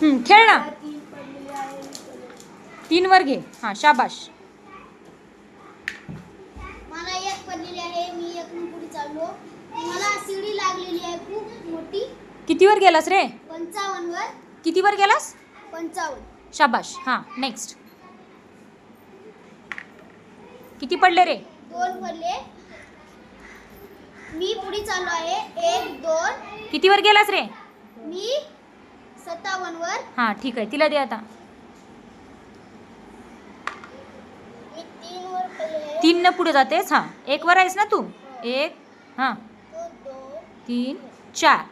खेळ ना. तीन वर घे. हां शाबाश. मला एक पडलेली आहे मी एक पुढे चाललो. मला शिडी लागलेली आहे खूप मोठी. कितीवर गेलास रे? पंचावन्न वर. कितीवर गेलास? पंचावन्न. शाबाश. हां नेक्स्ट किती पडले रे? दोन पडले. मी पुढे चाललो आहे. एक दोन. कितीवर गेलास रे? मी सत्तावन्न वर. हां ठीक आहे. तिला दे आता. मी तीन वर न पुढे जातेस? हां. एक वर आहेस ना तू? एक हां. तो दोन तीन चार.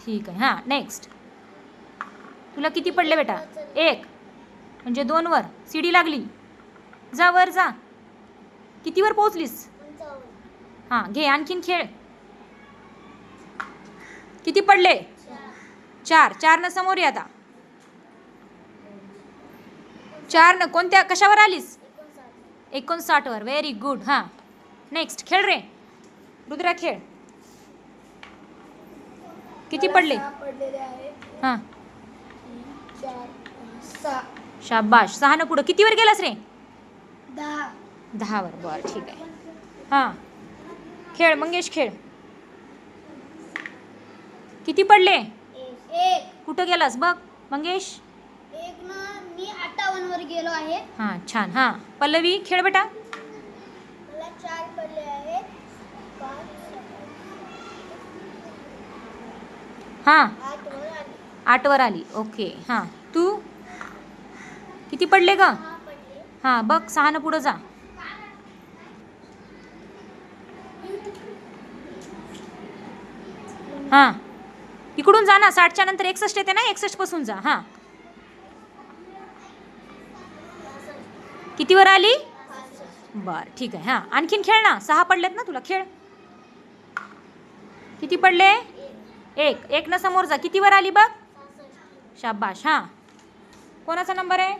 ठीक आहे. हां नेक्स्ट तुला किती पडले बेटा? एक. म्हणजे दोन वर. सीडी लागली. जा वर जा. कितीवर पोहोचलीस? पंचावन्न. हां घे. आणखीन खेळ. किती पडले? चार चार न समोर ये आता. चार न कोणत्या कशावर आलीस? एकोणसाठवर. व्हेरी गुड हां. नेक्स्ट खेळ रे. रुद्रा खेळ. किती पडले? हां. शाबाश. सहा न पुढं. कितीवर गेलास रे? दहा. दहावर. बरं ठीक आहे. हां. खेळ मंगेश खेळ. किती पडले? एक. कुठं गेलास बघ मंगेश? एक ना मी अठ्ठावन्न वर गेलो आहे. हां छान. हां. पल्लवी खेळ बेटा. मला चार पडले आहेत. पाच हां. आठ वर आले. आठवर आली. ओके. हां. तू? किती पडले ग? सहा पडले. हां बघ सहा न पुढं जा. हां. इकडून जा ना साठच्या नंतर एकसष्ट येते ना एकसष्टपासून जा हां. कितीवर आली? बर ठीक आहे हां. आणखीन खेळ ना सहा पडलेत ना तुला खेळ. किती पडले? एक एक ना समोर जा. कितीवर आली बघ? शाबाश हां. कोणाचा नंबर आहे?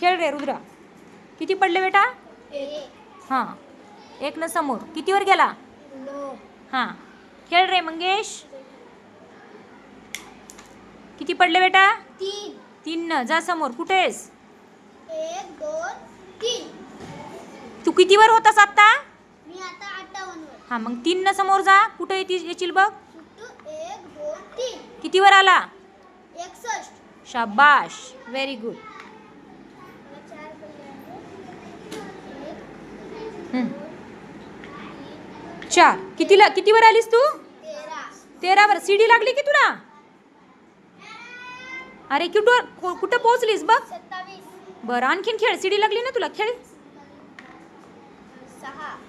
खेळ रे रुद्रा. किती पडले बेटा? हां. एक न समोर. कितीवर गेला? हां. खेळ रे मंगेश. किती पडले बेटा? तीन. तीन न. जा समोर. कुठे आहेस? एक दोन तीन. तू कितीवर होतास आत्ता? मी आता वर हां मग तीन न समोर जा. कुठे येतील येशील बघ. सुट्टू एक दोन तीन. कितीवर आला? एकसष्ट. शाबाश. व्हेरी गुड चार. चार. कितीला कितीवर आलीस तू? तेरा. तेरावर सीडी लागली की तुला? अरे कुठं कुठं पोहोचलीस बघ? बरं आणखीन खेळ. सीडी लागली ना तुला? खेळ?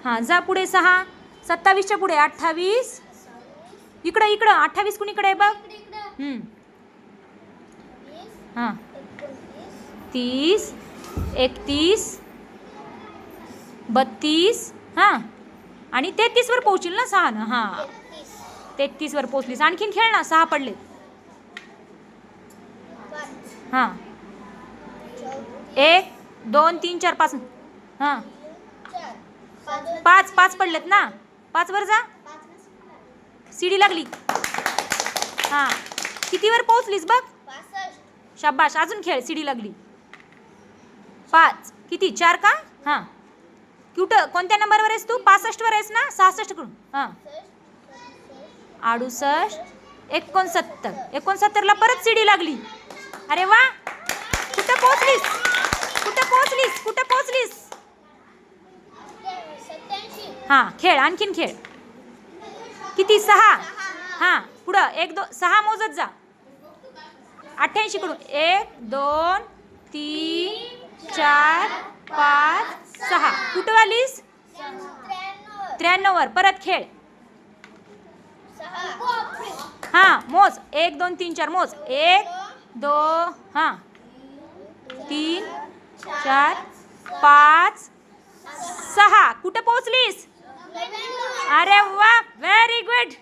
हां जा पुढे सहा. सत्तावीसच्या पुढे अठ्ठावीस. इकडं इकडं अठ्ठावीस कुणीकडे आहे बघ? हं. हां तीस. एकतीस. बत्तीस. हां. आणि तेहतीसवर पोहोचील ना सहा ना हां. तेहतीस. तेहतीसवर पोहोचलीस. आणखीन खेळ ना सहा पडलेत. हां. एक दोन तीन चार पाच. हां. पाच पाच पडलेत ना. पाचवर जा. सीडी लागली. हां. कितीवर पोहोचलीस बघ? शाबाश अजून खेळ सीडी लागली. पाच. किती? चार का? हां. क्युट कोणत्या नंबरवर आहेस तू? पासष्टवर आहेस ना? सहासष्ट करून हां. अडुसष्ट एकोणसत्तर. एकोणसत्तरला परत सीडी लागली. अरे वा! कुठं पोहोचलीस? कुठं पोहोचलीस? कुठं पोहोचलीस? हां खेळ आणखीन खेळ. किती? सहा. हां पुढं. एक दो सहा मोजत जा. अठ्ठ्याऐंशी कडून. एक दोन तीन चार पाच सहा. कुठं आलीस? त्र्याण्णव त्र्याण्णववर. परत खेळ. हां मोज. एक दोन तीन चार मोज. एक दो हां। तीन चार पाच सहा। कुठं पोहोचलीस? अरे वा व्हेरी गुड